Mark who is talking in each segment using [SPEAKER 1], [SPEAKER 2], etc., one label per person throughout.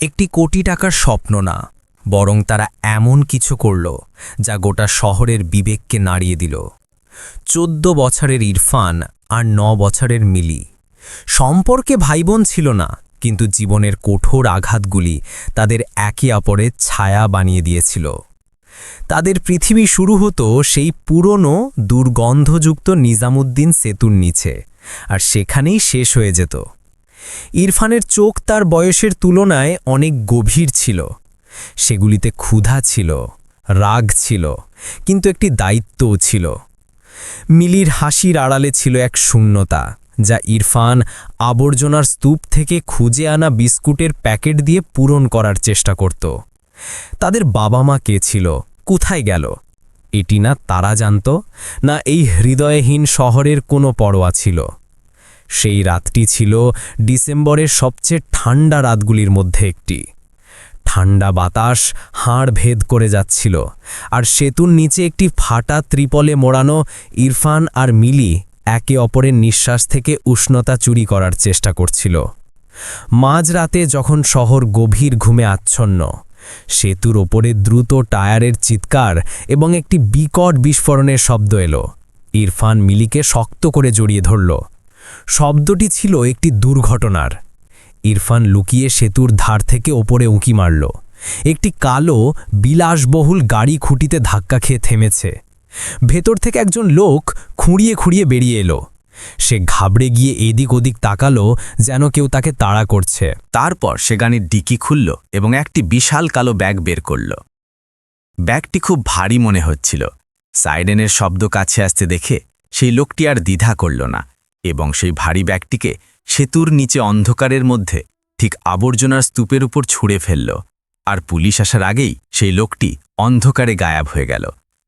[SPEAKER 1] একটি কোটি টাকার স্বপ্ন না, বরং তারা এমন কিছু করল যা গোটা শহরের বিবেককে নাড়িয়ে দিল। চোদ্দ বছরের ইরফান আর ন বছরের মিলি। সম্পর্কে ভাইবোন ছিল না, কিন্তু জীবনের কঠোর আঘাতগুলি তাদের একে অপরের ছায়া বানিয়ে দিয়েছিল। তাদের পৃথিবী শুরু হতো সেই পুরনো, দুর্গন্ধযুক্ত নিজামুদ্দিন সেতুর নিচে, আর সেখানেই শেষ হয়ে যেত। ইরফানের চোখ তার বয়সের তুলনায় অনেক গভীর ছিল। সেগুলিতে ক্ষুধা ছিল, রাগ ছিল, কিন্তু একটি দায়িত্বও ছিল। মিলির হাসির আড়ালে ছিল এক শূন্যতা, যা ইরফান আবর্জনার স্তূপ থেকে খুঁজে আনা বিস্কুটের প্যাকেট দিয়ে পূরণ করার চেষ্টা করত। তাদের বাবা মা কে ছিল? কোথায় গেল? এটি না তারা জানত, না এই হৃদয়হীন শহরের কোনো পরোয়া ছিল। সেই রাতটি ছিল ডিসেম্বরের সবচেয়ে ঠান্ডা রাতগুলির মধ্যে একটি। ঠান্ডা বাতাস হাড় ভেদ করে যাচ্ছিল, আর সেতুর নিচে একটি ফাটা ত্রিপলে মোড়ানো ইরফান আর মিলি একে অপরের নিঃশ্বাস থেকে উষ্ণতা চুরি করার চেষ্টা করছিল। মাঝরাতে যখন শহর গভীর ঘুমে আচ্ছন্ন, সেতুর ওপরে দ্রুত টায়ারের চিৎকার এবং একটি বিকট বিস্ফোরণের শব্দ এলো। ইরফান মিলিকে শক্ত করে জড়িয়ে ধরল। শব্দটি ছিল একটি দুর্ঘটনার। ইরফান লুকিয়ে সেতুর ধার থেকে ওপরে উঁকি মারল। একটি কালো, বিলাসবহুল গাড়ি খুঁটিতে ধাক্কা খেয়ে থেমেছে। ভেতর থেকে একজন লোক খুঁড়িয়ে খুঁড়িয়ে বেরিয়ে এলো। সে ঘাবড়ে গিয়ে এদিক ওদিক তাকালো, যেন কেউ তাকে তাড়া করছে।
[SPEAKER 2] তারপর সে গানের ডিকি খুলল এবং একটি বিশাল কালো ব্যাগ বের করল। ব্যাগটি খুব ভারী মনে হচ্ছিল। সাইডেনের শব্দ কাছে আসতে দেখে সেই লোকটি আর দ্বিধা করল না। এবং সেই ভারী ব্যাগটিকে সেতুর নিচে অন্ধকারের মধ্যে ঠিক আবর্জনার স্তূপের উপর ছুঁড়ে ফেলল। আর পুলিশ আসার আগেই সেই লোকটি অন্ধকারে গায়াব হয়ে গেল।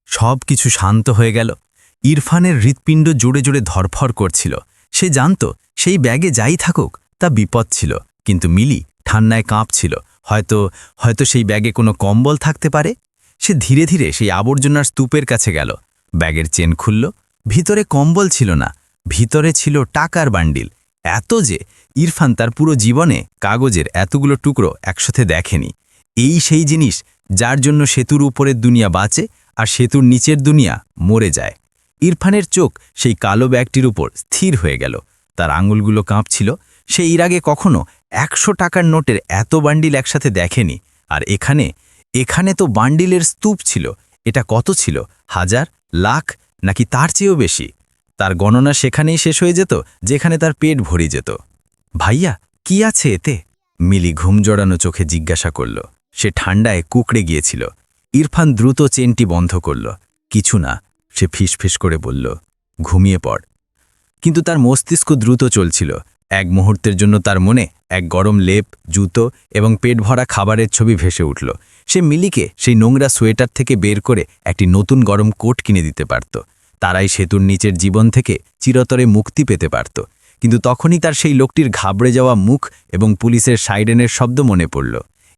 [SPEAKER 2] সব কিছু শান্ত হয়ে গেল। ইরফানের হৃৎপিণ্ড জোরে জোরে ধরফর করছিল। সে জানত সেই ব্যাগে যাই থাকুক, তা বিপদ ছিল। কিন্তু মিলি ঠান্নায় কাঁপছিল। হয়তো হয়তো সেই ব্যাগে কোনো কম্বল থাকতে পারে? সে ধীরে ধীরে সেই আবর্জনার স্তূপের কাছে গেল। ব্যাগের চেন খুলল। ভিতরে কম্বল ছিল না। ভিতরে ছিল টাকার বান্ডিল। এত যে ইরফান তার পুরো জীবনে কাগজের এতগুলো টুকরো একসাথে দেখেনি। এই সেই জিনিস যার জন্য সেতুর উপরের দুনিয়া বাঁচে আর সেতুর নিচের দুনিয়া মরে যায়। ইরফানের চোখ সেই কালো ব্যাগটির উপর স্থির হয়ে গেল। তার আঙুলগুলো কাঁপছিল। সে এর আগে কখনো একশো টাকার নোটের এত বান্ডিল একসাথে দেখেনি। আর এখানে এখানে তো বান্ডিলের স্তূপ ছিল। এটা কত ছিল? হাজার? লাখ? নাকি তার চেয়েও বেশি? তার গণনা সেখানেই শেষ হয়ে যেত, যেখানে তার পেট ভরি যেত। ভাইয়া, কি আছে এতে? মিলি ঘুম জড়ানো চোখে জিজ্ঞাসা করল। সে ঠান্ডায় কুকড়ে গিয়েছিল। ইরফান দ্রুত চেনটি বন্ধ করল। কিছু না, সে ফিসফিস করে বলল। ঘুমিয়ে পড়। কিন্তু তার মস্তিষ্ক দ্রুত চলছিল। এক মুহূর্তের জন্য তার মনে এক গরম লেপ, জুতো এবং পেট ভরা খাবারের ছবি ভেসে উঠল। সে মিলিকে সেই নোংরা সোয়েটার থেকে বের করে একটি নতুন গরম কোট কিনে দিতে পারত। তারাই সেতুর নিচের জীবন থেকে চিরতরে মুক্তি পেতে পারত। কিন্তু তখনই তার সেই লোকটির ঘাবড়ে যাওয়া মুখ এবং পুলিশের সাইডেনের শব্দ মনে পড়ল।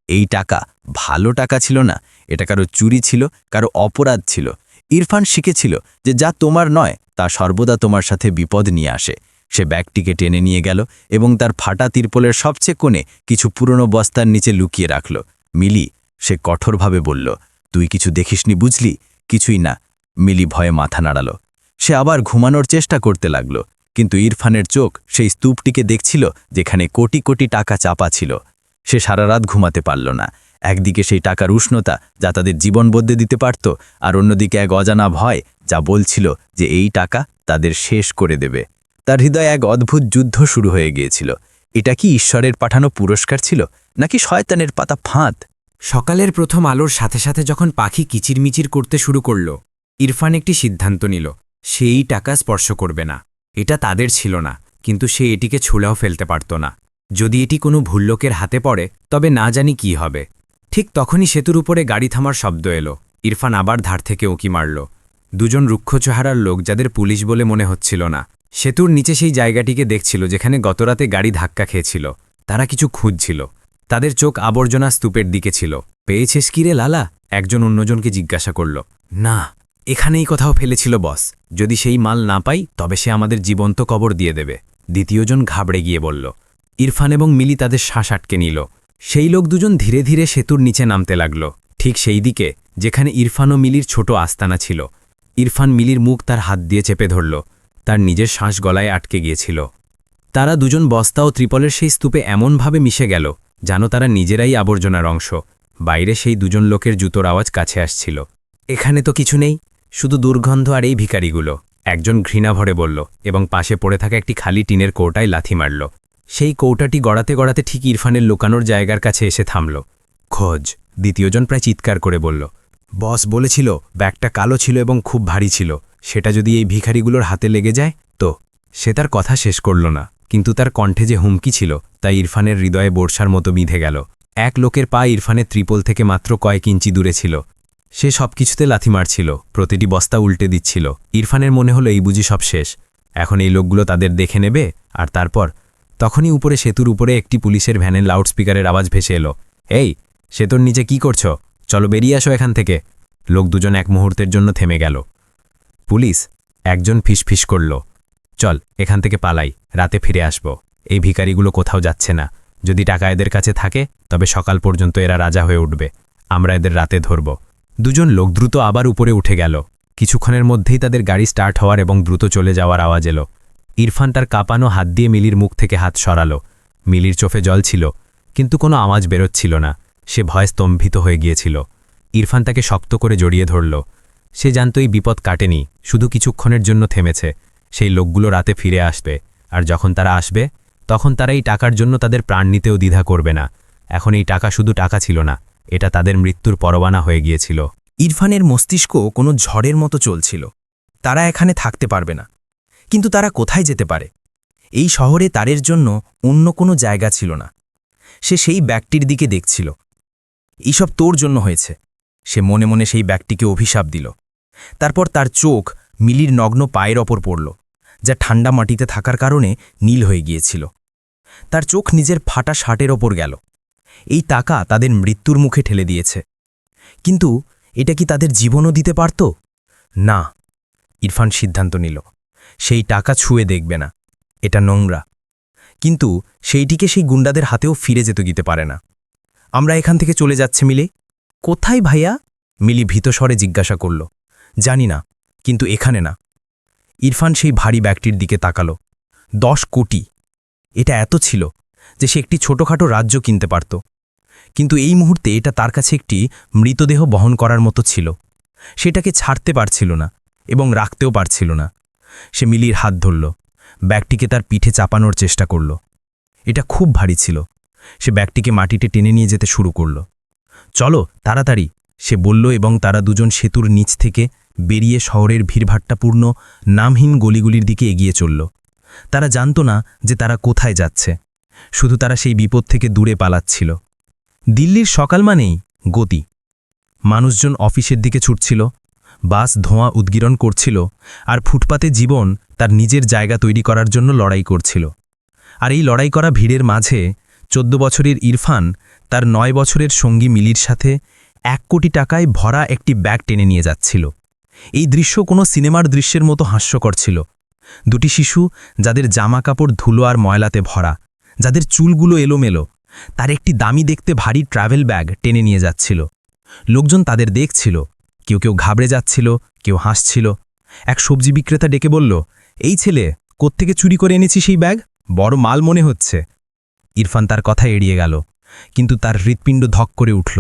[SPEAKER 2] এই টাকা ভালো টাকা ছিল না, এটা কারও চুরি ছিল, কারও অপরাধ ছিল। ইরফান শিখেছিল যে যা তোমার নয়, তা সর্বদা তোমার সাথে বিপদ নিয়ে আসে। সে ব্যাগটিকে টেনে নিয়ে গেল এবং তার ফাটা তিরপলের সবচেয়ে কোণে কিছু পুরনো বস্তার নিচে লুকিয়ে রাখল। মিলি, সে কঠোরভাবে বলল, তুই কিছু দেখিসনি বুঝলি? কিছুই না মিলি ভয়ে মাথা নাড়াল। সে আবার ঘুমানোর চেষ্টা করতে লাগল, কিন্তু ইরফানের চোখ সেই স্তূপটিকে দেখছিল যেখানে কোটি কোটি টাকা চাপা ছিল। সে সারা রাত ঘুমাতে পারল না। একদিকে সেই টাকার উষ্ণতা যা তাদের জীবন বদলে দিতে পারত, আর অন্যদিকে এক অজানা ভয় যা বলছিল যে এই টাকা তাদের শেষ করে দেবে। তার হৃদয়ে এক অদ্ভুত যুদ্ধ শুরু হয়ে গিয়েছিল। এটা কি ঈশ্বরের পাঠানো পুরস্কার ছিল, নাকি শয়তানের পাতা ফাঁদ?
[SPEAKER 3] সকালের প্রথম আলোর সাথে সাথে যখন পাখি কিচিরমিচির করতে শুরু করল ইরফান একটি সিদ্ধান্ত নিল, সেই টাকা স্পর্শ করবে না। এটা তাদের ছিল না, কিন্তু সে এটিকে ছুঁড়েও ফেলতে পারত না। যদি এটি কোনো ভুল লোকের হাতে পড়ে, তবে না জানি কি হবে। ঠিক তখনই সেতুর উপরে গাড়ি থামার শব্দ এলো। ইরফান আবার ধার থেকে উঁকি মারল। দুজন রুক্ষ চেহারার লোক যাদের পুলিশ বলে মনে হচ্ছিল না। সেতুর নিচে সেই জায়গাটিকে দেখছিল যেখানে গতরাতে গাড়ি ধাক্কা খেয়েছিল। তারা কিছু খুঁজছিল। তাদের চোখ আবর্জনা স্তূপের দিকে ছিল। পেয়েছিস কি রে, লালা? একজন অন্যজনকে জিজ্ঞাসা করল। না। এখানেই কোথাও ফেলেছিল বস। যদি সেই মাল না পাই, তবে সে আমাদের জীবন্ত কবর দিয়ে দেবে। দ্বিতীয়জন ঘাবড়ে গিয়ে বলল, ইরফান এবং মিলি তাদের শ্বাস আটকে নিল। সেই লোক দুজন ধীরে ধীরে সেতুর নিচে নামতে লাগল। ঠিক সেই দিকে, যেখানে ইরফান ও মিলির ছোট আস্তানা ছিল। ইরফান মিলির মুখ তার হাত দিয়ে চেপে ধরল। তার নিজের শ্বাস গলায় আটকে গিয়েছিল। তারা দুজন বস্তা ও ত্রিপলের সেই স্তূপে এমনভাবে মিশে গেল, যেন তারা নিজেরাই আবর্জনার অংশ। বাইরে সেই দুজন লোকের জুতোর আওয়াজ কাছে আসছিল। এখানে তো কিছু নেই শুধু দুর্গন্ধ আর এই ভিখারিগুলো। একজন ঘৃণা ভরে বলল, এবং পাশে পড়ে থাকা একটি খালি টিনের কৌটায় লাথি মারল। সেই কৌটাটি গড়াতে গড়াতে ঠিক ইরফানের লুকানোর জায়গার কাছে এসে থামল। খোঁজ, দ্বিতীয়জন প্রায় চিৎকার করে বলল, বস বলেছিল, ব্যাগটা কালো ছিল এবং খুব ভারী ছিল। সেটা যদি এই ভিখারিগুলোর হাতে লেগে যায়, তো? সে তার কথা শেষ করল না, কিন্তু তার কণ্ঠে যে হুমকি ছিল, তা ইরফানের হৃদয়ে বর্ষার মতো বিঁধে গেল। এক লোকের পা ইরফানের ত্রিপল থেকে মাত্র কয়েক ইঞ্চি দূরে ছিল। সে সব কিছুতে লাথি মারছিল, প্রতিটি বস্তা উল্টে দিচ্ছিল। ইরফানের মনে হলো এই বুঝি সব শেষ। এখন এই লোকগুলো তাদের দেখে নেবে, আর তারপর? তখনই উপরে সেতুর উপরে একটি পুলিশের ভ্যানের লাউডস্পিকারের আওয়াজ ভেসে এলো। এই, সেতুর নিচে কি করছ? চলো বেরিয়ে আসো এখান থেকে। লোক দুজন এক মুহূর্তের জন্য থেমে গেল। পুলিশ একজন ফিসফিস করল, চল, এখান থেকে পালাই, রাতে ফিরে আসব। এই ভিখারিগুলো কোথাও যাচ্ছে না। যদি টাকা এদের কাছে থাকে, তবে সকাল পর্যন্ত এরা রাজা হয়ে উঠবে। আমরা এদের রাতে ধরব। দুজন লোক দ্রুত আবার উপরে উঠে গেল। কিছুক্ষণের মধ্যেই তাদের গাড়ি স্টার্ট হওয়ার এবং দ্রুত চলে যাওয়ার আওয়াজ এলো। ইরফান তার কাঁপানো হাত দিয়ে মিলির মুখ থেকে হাত সরালো। মিলির চোখে জল ছিল, কিন্তু কোনো আওয়াজ বেরোচ্ছিল না। সে ভয় স্তম্ভিত হয়ে গিয়েছিল। ইরফান তাকে শক্ত করে জড়িয়ে ধরল। সে জানত এই বিপদ কাটেনি, শুধু কিছুক্ষণের জন্য থেমেছে। সেই লোকগুলো রাতে ফিরে আসবে, আর যখন তারা আসবে, তখন তারা এই টাকার জন্য তাদের প্রাণ নিতেও দ্বিধা করবে না। এখন এই টাকা শুধু টাকা ছিল না এটা তাদের মৃত্যুর পরবানা হয়ে গিয়েছিল।
[SPEAKER 1] ইরফানের মস্তিষ্ক কোনো ঝড়ের মতো চলছিল। তারা এখানে থাকতে পারবে না। কিন্তু তারা কোথায় যেতে পারে? এই শহরে তারের জন্য অন্য কোনো জায়গা ছিল না। সে সেই ব্যাগটির দিকে দেখছিল। এইসব তোর জন্য হয়েছে। সে মনে মনে সেই ব্যাগটিকে অভিশাপ দিল। তারপর তার চোখ মিলির নগ্ন পায়ের ওপর পড়ল, যা ঠান্ডা মাটিতে থাকার কারণে নীল হয়ে গিয়েছিল। তার চোখ নিজের ফাটা শার্টের ওপর গেল। এই টাকা তাদের মৃত্যুর মুখে ঠেলে দিয়েছে। কিন্তু এটা কি তাদের জীবনও দিতে পারত? না, ইরফান সিদ্ধান্ত নিল। সেই টাকা ছুঁয়ে দেখবে না, এটা নোংরা। কিন্তু সেইটিকে সেই গুন্ডাদের হাতেও ফিরে যেতে দিতে পারে না। আমরা এখান থেকে চলে যাচ্ছে, মিলে। কোথায় ভাইয়া? মিলি ভীতস্বরে জিজ্ঞাসা করল। জানি না, কিন্তু এখানে না। ইরফান সেই ভারী ব্যাগটির দিকে তাকালো। দশ কোটি, এটা এত ছিল? যে সে একটি ছোটখাটো রাজ্য কিনতে পারত। কিন্তু এই মুহূর্তে এটা তার কাছে একটি মৃতদেহ বহন করার মতো ছিল। সেটাকে ছাড়তে পারছিল না এবং রাখতেও পারছিল না। সে মিলির হাত ধরল। ব্যাগটিকে তার পিঠে চাপানোর চেষ্টা করল। এটা খুব ভারী ছিল। সে ব্যাগটিকে মাটিতে টেনে নিয়ে যেতে শুরু করল। চলো, তাড়াতাড়ি, সে বলল এবং তারা দুজন সেতুর নিচ থেকে বেরিয়ে শহরের ভিড়ভাট্টাপূর্ণ নামহীন গলিগুলির দিকে এগিয়ে চলল। তারা জানত না যে তারা কোথায় যাচ্ছে। শুধু তারা সেই বিপদ থেকে দূরে পালাচ্ছিল। দিল্লির সকাল মানেই গতি। মানুষজন অফিসের দিকে ছুটছিল, বাস ধোঁয়া উদ্গীরণ করছিল, আর ফুটপাতে জীবন তার নিজের জায়গা তৈরি করার জন্য লড়াই করছিল। আর এই লড়াই করা ভিড়ের মাঝে চোদ্দ বছরের ইরফান তার নয় বছরের সঙ্গী মিলির সাথে এক কোটি টাকায় ভরা একটি ব্যাগ টেনে নিয়ে যাচ্ছিল। এই দৃশ্য কোনো সিনেমার দৃশ্যের মতো হাস্যকর ছিল। দুটি শিশু যাদের জামা কাপড় ধুলো আর ময়লাতে ভরা যাদের চুলগুলো এলোমেলো, তার একটি দামি দেখতে ভারী ট্রাভেল ব্যাগ টেনে নিয়ে যাচ্ছিল। লোকজন তাদের দেখছিল, কেউ কেউ ঘাবড়ে যাচ্ছিল, কেউ হাসছিল। এক সবজি বিক্রেতা ডেকে বলল, এই ছেলে, কোত্থেকে চুরি করে এনেছি সেই ব্যাগ বড় মাল মনে হচ্ছে। ইরফান তার কথা এড়িয়ে গেল, কিন্তু তার হৃৎপিণ্ড ধক করে উঠল।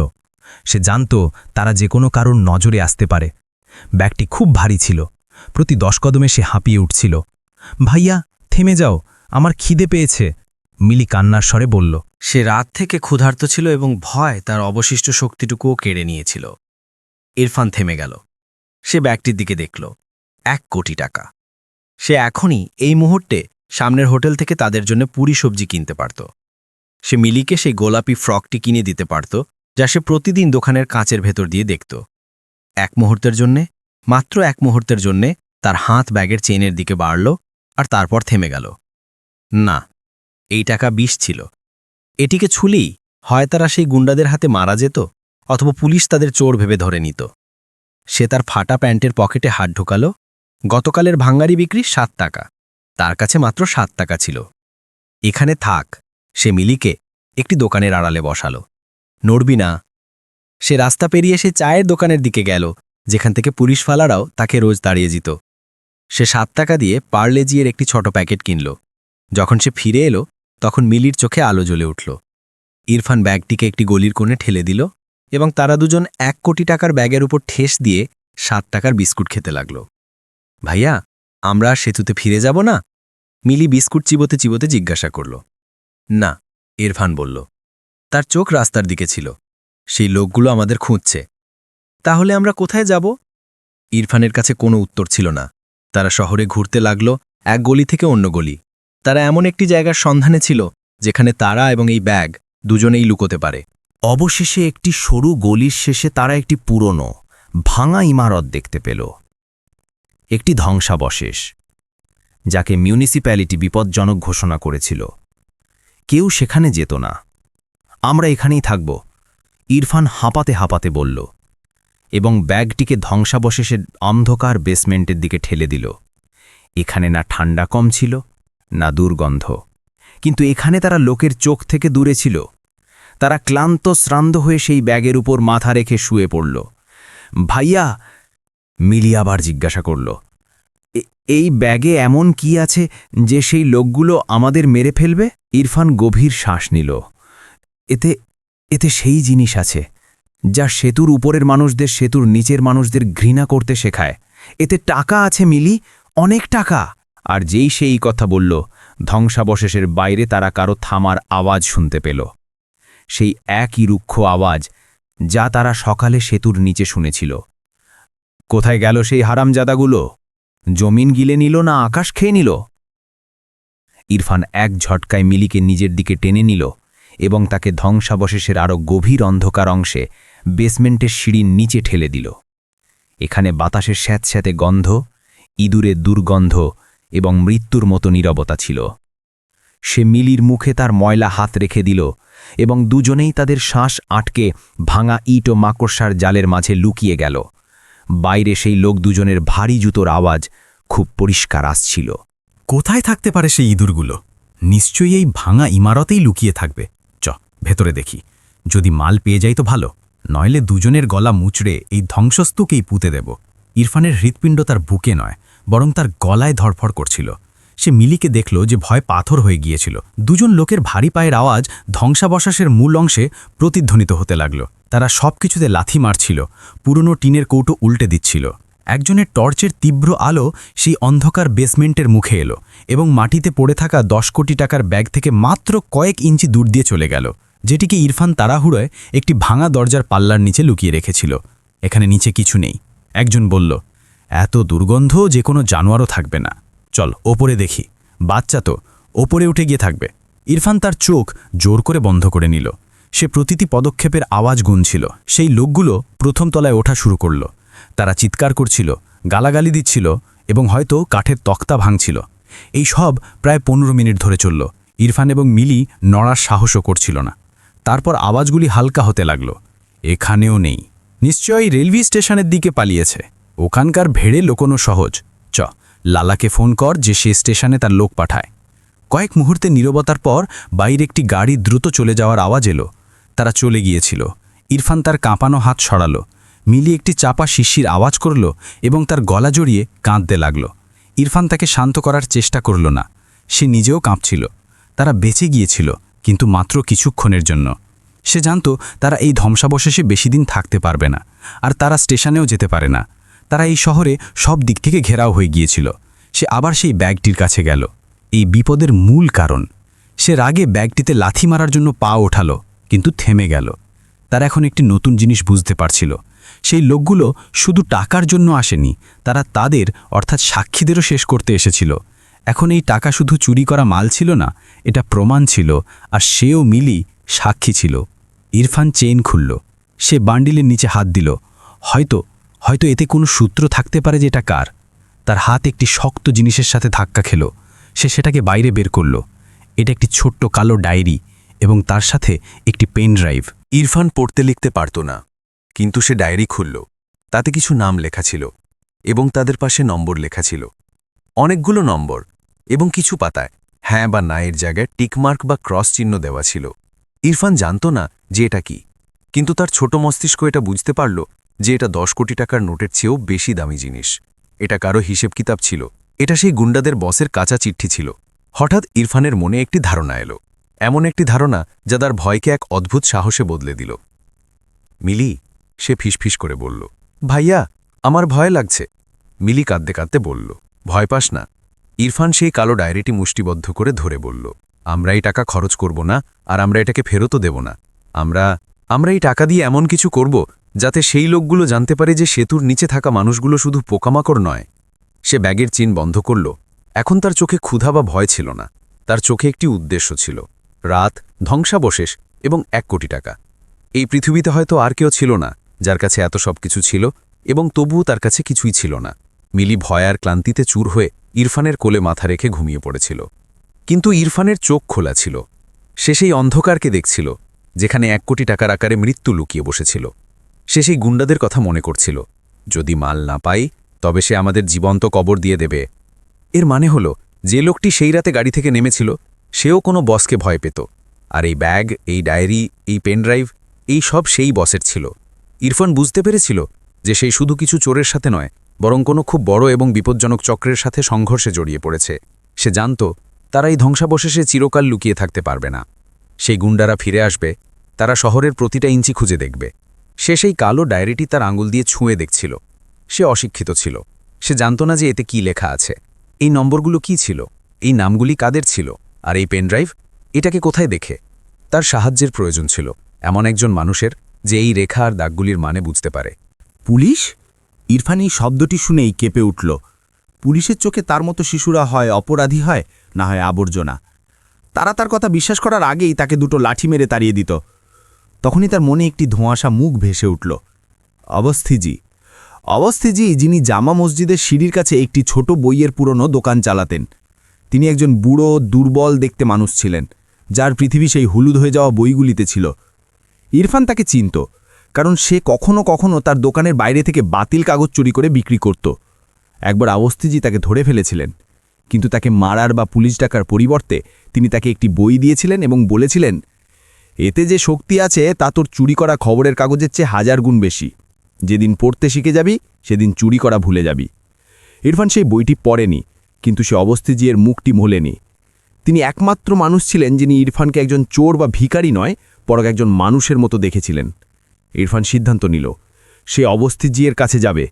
[SPEAKER 1] সে জানত তারা যে কোনো কারোর নজরে আসতে পারে। ব্যাগটি খুব ভারী ছিল, প্রতি দশ কদমে সে হাঁপিয়ে উঠছিল। ভাইয়া, থেমে যাও, আমার খিদে পেয়েছে। মিলি কান্নার স্বরে বলল,
[SPEAKER 4] সে রাত থেকে ক্ষুধার্ত ছিল এবং ভয় তার অবশিষ্ট শক্তিটুকুও কেড়ে নিয়েছিল। ইরফান থেমে গেল। সে ব্যাগটির দিকে দেখল, এক কোটি টাকা। সে এখনই এই মুহূর্তে সামনের হোটেল থেকে তাদের জন্য পুরি সবজি কিনতে পারত। সে মিলিকে সেই গোলাপি ফ্রকটি কিনে দিতে পারত, যা সে প্রতিদিন দোকানের কাঁচের ভেতর দিয়ে দেখত। এক মুহূর্তের জন্যে, মাত্র এক মুহূর্তের জন্যে তার হাত ব্যাগের চেনের দিকে বাড়ল আর তারপর থেমে গেল। না এই টাকা বিষ ছিল। এটিকে ছুলেই হয় তারা সেই গুন্ডাদের হাতে মারা যেত অথবা পুলিশ তাদের চোর ভেবে ধরে নিত। সে তার ফাটা প্যান্টের পকেটে হাত ঢোকাল। গতকালের ভাঙ্গারি বিক্রি সাত টাকা। তার কাছে মাত্র সাত টাকা ছিল। এখানে থাক, সে মিলিকে একটি দোকানের আড়ালে বসালো। নড়বি না। সে রাস্তা পেরিয়ে সে চায়ের দোকানের দিকে গেল, যেখান থেকে পুলিশওয়ালারাও তাকে রোজ দাঁড়িয়ে যেত সে সাত টাকা দিয়ে পার্লেজিয়ের একটি ছোট প্যাকেট কিনল। যখন সে ফিরে এলো তখন মিলির চোখে আলো জ্বলে উঠল। ইরফান ব্যাগটিকে একটি গলির কোণে ঠেলে দিল এবং তারা দুজন এক কোটি টাকার ব্যাগের উপর ঠেস দিয়ে সাত টাকার বিস্কুট খেতে লাগল। ভাইয়া, আমরা সেতুতে ফিরে যাব না? মিলি বিস্কুট চিবোতে চিবোতে জিজ্ঞাসা করল। না, ইরফান বলল। তার চোখ রাস্তার দিকে ছিল। সেই লোকগুলো আমাদের খুঁজছে। তাহলে আমরা কোথায় যাব? ইরফানের কাছে কোনো উত্তর ছিল না। তারা শহরে ঘুরতে লাগল এক গলি থেকে অন্য গলি। তারা এমন একটি জায়গার সন্ধানে ছিল, যেখানে তারা এবং এই ব্যাগ দুজনেই লুকোতে পারে।
[SPEAKER 1] অবশেষে একটি সরু গলির শেষে তারা একটি পুরনো, ভাঙা ইমারত দেখতে পেল। একটি ধ্বংসাবশেষ, যাকে মিউনিসিপ্যালিটি বিপজ্জনক ঘোষণা করেছিল। কেউ সেখানে যেত না। আমরা এখানেই থাকব, ইরফান হাঁপাতে হাঁপাতে বলল, এবং ব্যাগটিকে ধ্বংসাবশেষের অন্ধকার বেসমেন্টের দিকে ঠেলে দিল। এখানে না ঠান্ডা কম ছিল না দুর্গন্ধ। কিন্তু এখানে তারা লোকের চোখ থেকে দূরে ছিল। তারা ক্লান্ত, শ্রান্ত হয়ে সেই ব্যাগের উপর মাথা রেখে শুয়ে পড়ল। ভাইয়া মিলি আবার জিজ্ঞাসা করল, "এ- এই ব্যাগে এমন কি আছে যে সেই লোকগুলো আমাদের মেরে ফেলবে? ইরফান গভীর শ্বাস নিল, এতে এতে সেই জিনিস আছে, যা সেতুর উপরের মানুষদের, সেতুর নিচের মানুষদের ঘৃণা করতে শেখায়। এতে টাকা আছে, মিলি, অনেক টাকা। আর যেই সেই কথা বলল, ধ্বংসাবশেষের বাইরে তারা কারও থামার আওয়াজ শুনতে পেল। সেই একই রুক্ষ আওয়াজ যা তারা সকালে সেতুর নিচে শুনেছিল। কোথায় গেল সেই হারামজাদাগুলো? জমিন গিলে নিল না আকাশ খেয়ে নিল? ইরফান এক ঝটকায় মিলিকে নিজের দিকে টেনে নিল এবং তাকে ধ্বংসাবশেষের আরও গভীর অন্ধকার অংশে বেসমেন্টের সিঁড়ির নিচে ঠেলে দিল। এখানে বাতাসের স্যাঁতস্যাঁতে গন্ধ, ইঁদুরের দুর্গন্ধ এবং মৃত্যুর মতো নীরবতা ছিল। সে মিলির মুখে তার ময়লা হাত রেখে দিল এবং দুজনেই তাদের শ্বাস আটকে ভাঙা ইট ও মাকড়সার জালের মাঝে লুকিয়ে গেল। বাইরে সেই লোক দুজনের ভারী জুতোর আওয়াজ খুব পরিষ্কার আসছিল।
[SPEAKER 5] কোথায় থাকতে পারে সেই ইঁদুরগুলো? নিশ্চয়ই এই ভাঙা ইমারতেই লুকিয়ে থাকবে। চ, ভেতরে দেখি। যদি মাল পেয়ে যাই তো ভালো, নইলে দুজনের গলা মুচড়ে এই ধ্বংসস্তূকেই পুঁতে দেব। ইরফানের হৃৎপিণ্ড তার বুকে নয় বরং তার গলায় ধরফড় করছিল। সে মিলিকে দেখল যে ভয় পাথর হয়ে গিয়েছিল। দুজন লোকের ভারী পায়ের আওয়াজ ধ্বংসাবশেষের মূল অংশে প্রতিধ্বনিত হতে লাগল। তারা সব কিছুতে লাথি মারছিল, পুরনো টিনের কৌটো উল্টে দিচ্ছিল। একজনের টর্চের তীব্র আলো সেই অন্ধকার বেসমেন্টের মুখে এলো এবং মাটিতে পড়ে থাকা দশ কোটি টাকার ব্যাগ থেকে মাত্র কয়েক ইঞ্চি দূর দিয়ে চলে গেল, যেটিকে ইরফান তাড়াহুড়োয় একটি ভাঙা দরজার পাল্লার নিচে লুকিয়ে রেখেছিল। এখানে নিচে কিছু নেই, একজন বলল এত দুর্গন্ধ যে কোনো জানোয়ারও থাকবে না। চল, ওপরে দেখি। বাচ্চা তো ওপরে উঠে গিয়ে থাকবে। ইরফান তার চোখ জোর করে বন্ধ করে নিল। সে প্রতিটি পদক্ষেপের আওয়াজ গুনছিল। সেই লোকগুলো প্রথম তলায় ওঠা শুরু করল। তারা চিৎকার করছিল, গালাগালি দিচ্ছিল এবং হয়তো কাঠের তক্তা ভাঙছিল। এই সব প্রায় পনেরো মিনিট ধরে চলল। ইরফান এবং মিলি নড়ার সাহসও করছিল না। তারপর আওয়াজগুলি হালকা হতে লাগল। এখানেও নেই। নিশ্চয়ই রেলওয়ে স্টেশনের দিকে পালিয়েছে। ওখানকার ভেড়ে লোকনো সহজ। চ, লালাকে ফোন কর যে সে স্টেশনে তার লোক পাঠায়। কয়েক মুহূর্তে নীরবতার পর বাইরে একটি গাড়ি দ্রুত চলে যাওয়ার আওয়াজ এলো। তারা চলে গিয়েছিল। ইরফান তার কাঁপানো হাত সরালো। মিলি একটি চাপা শিশির আওয়াজ করল এবং তার গলা জড়িয়ে কাঁদতে লাগল। ইরফান তাকে শান্ত করার চেষ্টা করল না। সে নিজেও কাঁপছিল। তারা বেঁচে গিয়েছিল, কিন্তু মাত্র কিছুক্ষণের জন্য। সে জানত তারা এই ধ্বংসাবশেষে বেশি দিন থাকতে পারবে না, আর তারা স্টেশনেও যেতে পারে না। তারা এই শহরে সব দিক থেকে ঘেরাও হয়ে গিয়েছিল। সে আবার সেই ব্যাগটির কাছে গেল। এই বিপদের মূল কারণ, সে রাগে ব্যাগটিতে লাথি মারার জন্য পা ওঠালো, কিন্তু থেমে গেল। তারা এখন একটি নতুন জিনিস বুঝতে পারছিল। সেই লোকগুলো শুধু টাকার জন্য আসেনি, তারা তাদের, অর্থাৎ সাক্ষীদেরও শেষ করতে এসেছিল। এখন এই টাকা শুধু চুরি করা মাল ছিল না, এটা প্রমাণ ছিল, আর সেও মিলি সাক্ষী ছিল। ইরফান চেইন খুলল। সে বান্ডিলের নিচে হাত দিল। হয়তো হয়তো এতে কোনো সূত্র থাকতে পারে যে এটা কার। তার হাত একটি শক্ত জিনিসের সাথে ধাক্কা খেল। সে সেটাকে বাইরে বের করল। এটা একটি ছোট্ট কালো ডায়েরি এবং তার সাথে একটি পেন ড্রাইভ।
[SPEAKER 6] ইরফান পড়তে লিখতে পারত না, কিন্তু সে ডায়েরি খুলল। তাতে কিছু নাম লেখা ছিল এবং তাদের পাশে নম্বর লেখা ছিল। অনেকগুলো নম্বর এবং কিছু পাতায় হ্যাঁ বা না এর জায়গায় টিকমার্ক বা ক্রস চিহ্ন দেওয়া ছিল। ইরফান জানত না যে এটা কি, কিন্তু তার ছোট মস্তিষ্ক এটা বুঝতে পারল যে এটা দশ কোটি টাকার নোটের চেয়েও বেশি দামি জিনিস। এটা কারও হিসেব কিতাব ছিল। এটা সেই গুন্ডাদের বসের কাঁচা চিঠি ছিল। হঠাৎ ইরফানের মনে একটি ধারণা এলো। এমন একটি ধারণা যা তার ভয়কে এক অদ্ভুত সাহসে বদলে দিল। মিলি, সে ফিসফিস করে বলল, ভাইয়া, আমার ভয় লাগছে। মিলি কাঁদতে কাঁদতে বলল, ভয় পাস না। ইরফান সেই কালো ডায়েরিটি মুষ্টিবদ্ধ করে ধরে বলল, আমরা এই টাকা খরচ করব না, আর আমরা এটাকে ফেরতও দেব না। আমরা আমরা এই টাকা দিয়ে এমন কিছু করব যাতে সেই লোকগুলো জানতে পারে যে সেতুর নিচে থাকা মানুষগুলো শুধু পোকামাকড় নয়। সে ব্যাগের চিন বন্ধ করল। এখন তার চোখে ক্ষুধা বা ভয় ছিল না। তার চোখে একটি উদ্দেশ্য ছিল। রাত, ধ্বংসাবশেষ এবং এক কোটি টাকা। এই পৃথিবীতে হয়তো আর কেউ ছিল না, যার কাছে এত সব কিছু ছিল এবং তবুও তার কাছে কিছুই ছিল না। মিলি ভয় আর ক্লান্তিতে চুর হয়ে ইরফানের কোলে মাথা রেখে ঘুমিয়ে পড়েছিল। কিন্তু ইরফানের চোখ খোলা ছিল। সে সেই অন্ধকারকে দেখছিল, যেখানে এক কোটি টাকার আকারে মৃত্যু লুকিয়ে বসেছিল। সে সেই গুন্ডাদের কথা মনে করছিল। যদি মাল না পাই, তবে সে আমাদের জীবন্ত কবর দিয়ে দেবে। এর মানে হল, যে লোকটি সেই রাতে গাড়ি থেকে নেমেছিল, সেও কোনো বসকে ভয় পেত। আর এই ব্যাগ, এই ডায়েরি, এই পেনড্রাইভ এই সব সেই বসের ছিল। ইরফান বুঝতে পেরেছিল যে সেই শুধু কিছু চোরের সাথে নয়, বরং কোনো খুব বড় এবং বিপজ্জনক চক্রের সাথে সংঘর্ষে জড়িয়ে পড়েছে। সে জানত, তারা এই ধ্বংসাবশেষে চিরকাল লুকিয়ে থাকতে পারবে না। সেই গুন্ডারা ফিরে আসবে, তারা শহরের প্রতিটা ইঞ্চি খুঁজে দেখবে। সে সেই কালো ডায়েরিটি তার আঙুল দিয়ে ছুঁয়ে দেখছিল। সে অশিক্ষিত ছিল। সে জানত না যে এতে কি লেখা আছে। এই নম্বরগুলো কি ছিল? এই নামগুলি কাদের ছিল? আর এই পেনড্রাইভ? এটাকে কোথায় দেখে? তার সাহায্যের প্রয়োজন ছিল। এমন একজন মানুষের যে এই রেখা আর দাগগুলির মানে বুঝতে পারে।
[SPEAKER 7] পুলিশ? ইরফান এই শব্দটি শুনেই কেঁপে উঠল। পুলিশের চোখে তার মতো শিশুরা হয় অপরাধী হয়, না হয় আবর্জনা। তারা তার কথা বিশ্বাস করার আগেই তাকে দুটো লাঠি মেরে তাড়িয়ে দিত। তখনই তার মনে একটি ধোঁয়াশা মুখ ভেসে উঠল। অবস্থিজি অবস্থিজি যিনি জামা মসজিদের সিঁড়ির কাছে একটি ছোট বইয়ের পুরনো দোকান চালাতেন। তিনি একজন বুড়ো, দুর্বল দেখতে মানুষ ছিলেন, যার পৃথিবী সেই হলুদ হয়ে যাওয়া বইগুলিতে ছিল। ইরফান তাকে চিনত, কারণ সে কখনো কখনো তার দোকানের বাইরে থেকে বাতিল কাগজ চুরি করে বিক্রি করত। একবার অবস্থিজি তাকে ধরে ফেলেছিলেন, কিন্তু তাকে মারার বা পুলিশ ডাকার পরিবর্তে তিনি তাকে একটি বই দিয়েছিলেন এবং বলেছিলেন এতে যে শক্তি আছে, তা তোর চুরি করা খবরের কাগজের চেয়ে হাজার গুণ বেশি। যেদিন পড়তে শিখে যাবি, সেদিন চুরি করা ভুলে যাবি। ইরফান সেই বইটি পড়েনি, কিন্তু সে অবস্থিজিয়ের মুখটি মোলেনি। তিনি একমাত্র মানুষ ছিলেন যিনি ইরফানকে একজন চোর বা ভিখারি নয়, বরং একজন মানুষের মতো দেখেছিলেন। ইরফান সিদ্ধান্ত নিল, সে অবস্থিজিয়ের কাছে যাবে,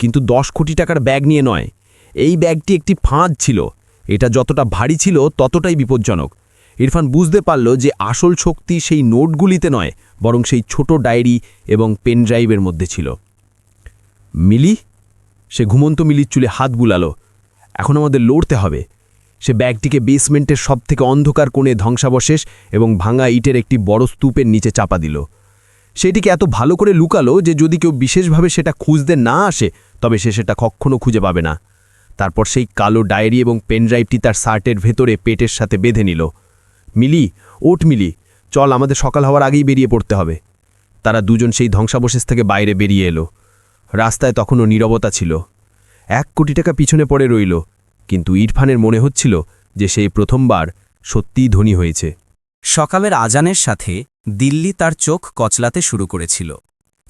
[SPEAKER 7] কিন্তু দশ কোটি টাকার ব্যাগ নিয়ে নয়। এই ব্যাগটি একটি ফাঁদ ছিল, এটা যতটা ভারী ছিল ততটাই বিপজ্জনক। ইরফান বুঝতে পারল যে আসল শক্তি সেই নোটগুলিতে নয়, বরং সেই ছোট ডায়েরি এবং পেনড্রাইভের মধ্যে ছিল। মিলি? সে ঘুমন্ত মিলির চুলে হাত বুলালো। এখন আমাদের লড়তে হবে। সে ব্যাগটিকে বেসমেন্টের সবথেকে অন্ধকার কোণে ধ্বংসাবশেষ এবং ভাঙা ইটের একটি বড় স্তূপের নিচে চাপা দিল। সেটিকে এত ভালো করে লুকালো যে যদি কেউ বিশেষভাবে সেটা খুঁজতে না আসে, তবে সে সেটা কখনো খুঁজে পাবে না। তারপর সেই কালো ডায়েরি এবং পেনড্রাইভটি তার শার্টের ভেতরে পেটের সাথে বেঁধে নিল। মিলি ওট মিলি, চল আমাদের সকাল হওয়ার আগেই বেরিয়ে পড়তে হবে। তারা দুজন সেই ধ্বংসাবশেষ থেকে বাইরে বেরিয়ে এলো। রাস্তায় তখনও নীরবতা ছিল। এক কোটি টাকা পিছনে পড়ে রইল, কিন্তু ইরফানের মনে হচ্ছিল যে সেই প্রথমবার সত্যিই ধনী হয়েছে।
[SPEAKER 1] সকালের আজানের সাথে দিল্লি তার চোখ কচলাতে শুরু করেছিল।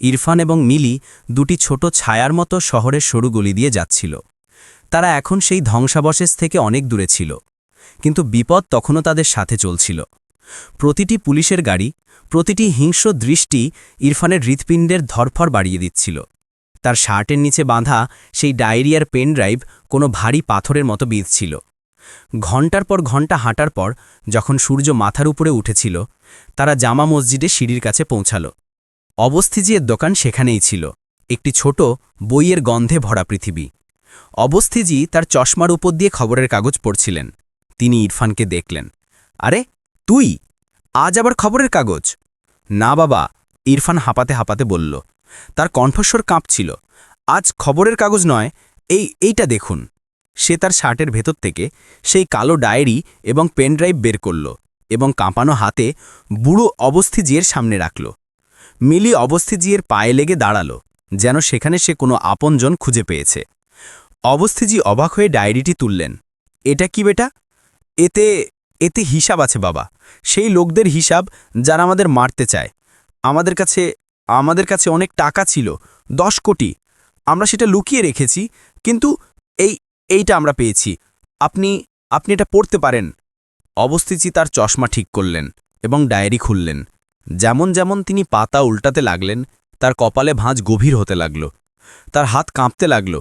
[SPEAKER 1] ইরফান এবং মিলি দুটি ছোট ছায়ার মতো শহরের সরু গলি দিয়ে যাচ্ছিল। তারা এখন সেই ধ্বংসাবশেষ থেকে অনেক দূরে ছিল। কিন্তু বিপদ তখনও তাদের সাথে চলছিল। প্রতিটি পুলিশের গাড়ি, প্রতিটি হিংস্র দৃষ্টি ইরফানের হৃৎপিণ্ডের ধরফর বাড়িয়ে দিচ্ছিল। তার শার্টের নিচে বাঁধা সেই ডায়েরিয়ার পেন ড্রাইভ কোনো ভারী পাথরের মতো বিঁধছিল। ঘণ্টার পর ঘণ্টা হাঁটার পর যখন সূর্য মাথার উপরে উঠেছিল, তারা জামা মসজিদে সিঁড়ির কাছে পৌঁছাল। অবস্থিজিয়ের দোকান সেখানেই ছিল, একটি ছোট, বইয়ের গন্ধে ভরা পৃথিবী। অবস্থিজি তার চশমার উপর দিয়ে খবরের কাগজ পড়ছিলেন। তিনি ইরফানকে দেখলেন। আরে, তুই? আজ আবার খবরের কাগজ? না বাবা, ইরফান হাঁপাতে হাঁপাতে বলল। তার কণ্ঠস্বর কাঁপছিল। আজ খবরের কাগজ নয়, এই, এইটা দেখুন। সে তার শার্টের ভেতর থেকে সেই কালো ডায়েরি এবং পেনড্রাইভ বের করল এবং কাঁপানো হাতে বুড়ো অবস্থিজিয়ের সামনে রাখল। মিলি অবস্থিজিয়ের পায়ে লেগে দাঁড়াল, যেন সেখানে সে কোনো আপনজন খুঁজে পেয়েছে। অবস্থিজি অবাক হয়ে ডায়েরিটি তুললেন। এটা কি বেটা? এতে
[SPEAKER 7] এতে হিসাব আছে বাবা। সেই লোকদের হিসাব যারা আমাদের মারতে চায়। আমাদের কাছে আমাদের কাছে অনেক টাকা ছিল, দশ কোটি। আমরা সেটা লুকিয়ে রেখেছি, কিন্তু এই, এইটা আমরা পেয়েছি। আপনি আপনি এটা পড়তে পারেন। অবস্থিতি তার চশমা ঠিক করলেন এবং ডায়েরি খুললেন। যেমন যেমন তিনি পাতা উল্টাতে লাগলেন, তার কপালে ভাঁজ গভীর হতে লাগল। তার হাত কাঁপতে লাগল।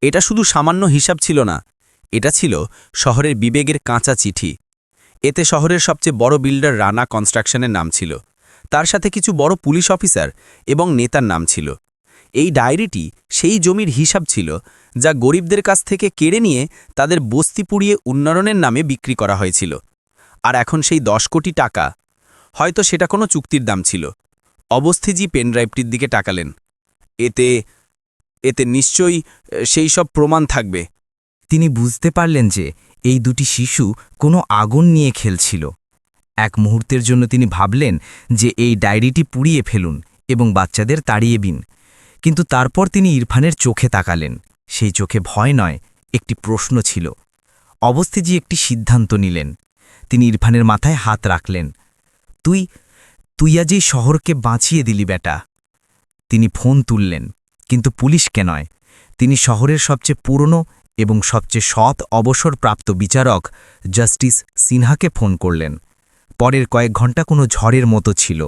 [SPEAKER 7] এটা শুধু সামান্য হিসাব ছিল না এটা ছিল শহরের বিবেগের কাঁচা চিঠি। এতে শহরের সবচেয়ে বড় বিল্ডার রানা কনস্ট্রাকশনের নাম ছিল। তার সাথে কিছু বড় পুলিশ অফিসার এবং নেতার নাম ছিল। এই ডায়েরিটি সেই জমির হিসাব ছিল, যা গরিবদের কাছ থেকে কেড়ে নিয়ে তাদের বস্তি পুড়িয়ে উন্নয়নের নামে বিক্রি করা হয়েছিল। আর এখন সেই দশ কোটি টাকা। হয়তো সেটা কোনো চুক্তির দাম ছিল। অবস্থিজি পেনড্রাইভটির দিকে টাকালেন এতে এতে নিশ্চয়ই সেই সব প্রমাণ থাকবে।
[SPEAKER 3] তিনি বুঝতে পারলেন যে এই দুটি শিশু কোনো আগুন নিয়ে খেলছিল। এক মুহূর্তের জন্য তিনি ভাবলেন যে এই ডায়েরিটি পুড়িয়ে ফেলুন এবং বাচ্চাদের তাড়িয়ে বিন কিন্তু তারপর তিনি ইরফানের চোখে তাকালেন। সেই চোখে ভয় নয়, একটি প্রশ্ন ছিল। অবস্থিজি একটি সিদ্ধান্ত নিলেন। তিনি ইরফানের মাথায় হাত রাখলেন। তুই তুই আজ এই শহরকে বাঁচিয়ে দিলি বেটা। তিনি ফোন তুললেন, কিন্তু পুলিশকে নয়, তিনি শহরের সবচেয়ে পুরনো এবং সবচেয়ে সৎ অবসরপ্রাপ্ত বিচারক জাস্টিস সিনহাকে ফোন করলেন। পরের কয়েক ঘণ্টা কোনো ঝড়ের মতো ছিল।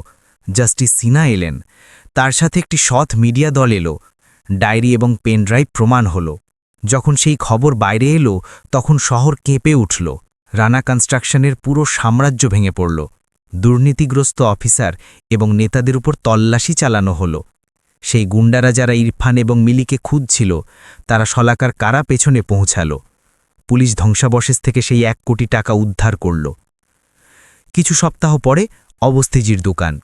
[SPEAKER 3] জাস্টিস সিনহা এলেন। তার সাথে একটি সৎ মিডিয়া দল এলো। ডায়েরি এবং পেনড্রাইভ প্রমাণ হল। যখন সেই খবর বাইরে এলো, তখন শহর কেঁপে উঠল। রানা কনস্ট্রাকশনের পুরো সাম্রাজ্য ভেঙে পড়ল। দুর্নীতিগ্রস্ত অফিসার এবং নেতাদের উপর তল্লাশি চালানো হলো। সেই গুন্ডারা যারা ইরফান এবং মিলিকে খুঁজছিল, তারা শলাকার কারা পেছনে পৌঁছাল? পুলিশ ধ্বংসাবশেষ থেকে সেই এক কোটি টাকা উদ্ধার করল। কিছু সপ্তাহ পরে অবস্থিজির দোকান।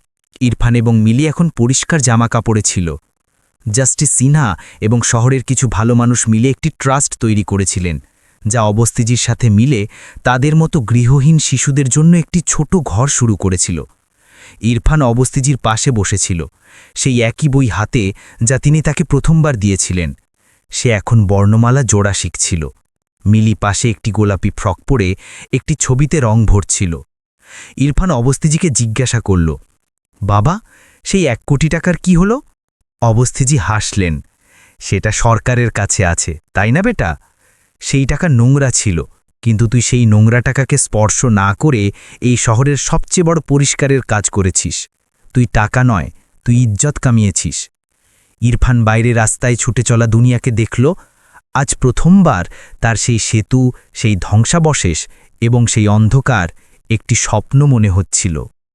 [SPEAKER 3] ইরফান এবং মিলি এখন পরিষ্কার জামা কাপড়ে ছিল। জাস্টিস সিনহা এবং শহরের কিছু ভালো মানুষ মিলে একটি ট্রাস্ট তৈরি করেছিলেন, যা অবস্থিজির সাথে মিলে তাদের মতো গৃহহীন শিশুদের জন্য একটি ছোট ঘর শুরু করেছিল। ইরফান অবস্থিজির পাশে বসেছিল। সেই একই বই হাতে যা তিনি তাকে প্রথমবার দিয়েছিলেন। সে এখন বর্ণমালা জোড়া শিখছিল। মিলি পাশে একটি গোলাপি ফ্রক পরে একটি ছবিতে রং ভরছিল। ইরফান অবস্থিজিকে জিজ্ঞাসা করল, বাবা, সেই এক কোটি টাকার কি হলো? অবস্থিজি হাসলেন, সেটা সরকারের কাছে আছে, তাই না বেটা? সেই টাকা নোংরা ছিল। কিন্তু তুই সেই নোংরা টাকাকে স্পর্শ না করে এই শহরের সবচেয়ে বড় পরিষ্কারের কাজ করেছিস। তুই টাকা নয়, তুই ইজ্জত কামিয়েছিস। ইরফান বাইরে রাস্তায় ছুটে চলা দুনিয়াকে দেখল, আজ প্রথমবার তার সেই সেতু, সেই ধ্বংসাবশেষ এবং সেই অন্ধকার একটি স্বপ্ন মনে হচ্ছিল।